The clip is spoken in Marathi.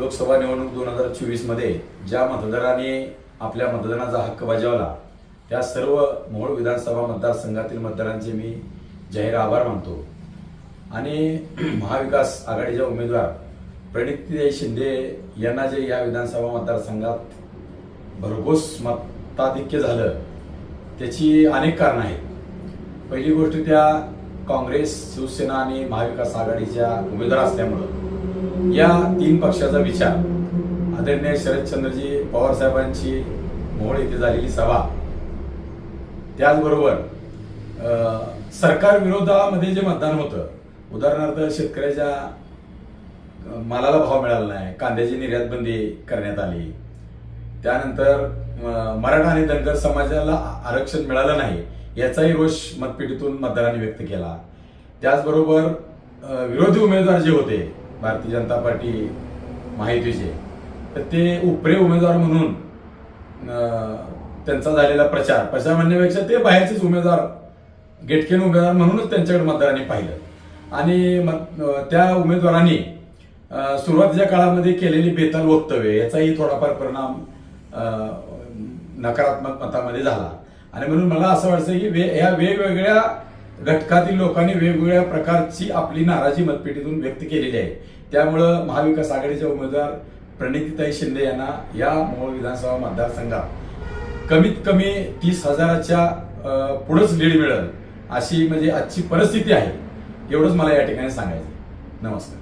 लोकसभा निवडणूक दोन हजार चोवीसमध्ये ज्या मतदाराने आपल्या मतदानाचा हक्क बजावला त्या सर्व मोहोळ विधानसभा मतदारसंघातील मतदारांचे मी जाहीर आभार मानतो. आणि महाविकास आघाडीच्या उमेदवार प्रणितीताई शिंदे यांना जे या विधानसभा मतदारसंघात भरघोस मताधिक्य झालं त्याची अनेक कारणं आहेत. पहिली गोष्ट त्या काँग्रेस शिवसेना आणि महाविकास आघाडीच्या उमेदवार असल्यामुळं या तीन पक्षाचा विचार आदरणीय शरदचंद्रजी पवारसाहेबांची मोहळ मोहोळ येथे झालेली सभा. त्याचबरोबर सरकार विरोधामध्ये जे मतदान होतं उदाहरणार्थ शेतकऱ्याच्या मालाला भाव मिळाला नाही कांद्याची निर्यात बंदी करण्यात आली. त्यानंतर मराठा आणि धनगर समाजाला आरक्षण मिळालं नाही. याचाही रोष मतपेटीतून मतदारांनी व्यक्त केला. त्याचबरोबर विरोधी उमेदवार जे होते भारतीय जनता पार्टी माहितीचे तर ते उपरे उमेदवार म्हणून त्यांचा झालेला प्रचार प्रचार म्हणण्यापेक्षा ते बाहेरचेच उमेदवार गेटकेन उमेदवार म्हणूनच त्यांच्याकडे मतदारांनी पाहिलं. आणि मत- त्या उमेदवारांनी सुरुवातीच्या काळामध्ये केलेली बेताल वक्तव्य याचाही थोडाफार परिणाम नकारात्मक मतामध्ये झाला. आणि म्हणून मला असं वाटतं की वे ह्या वेगवेगळ्या घटकातील लोकांनी वेगवेगळ्या प्रकारची आपली नाराजी मतपेटीतून व्यक्त केलेली आहे. त्यामुळं महाविकास आघाडीचे उमेदवार प्रणितीताई शिंदे यांना या मोहोळ विधानसभा मतदारसंघात कमीत कमी तीस हजाराच्या पुढंच लीड मिळेल अशी म्हणजे आजची परिस्थिती आहे. एवढंच मला या ठिकाणी सांगायचं नमस्कार.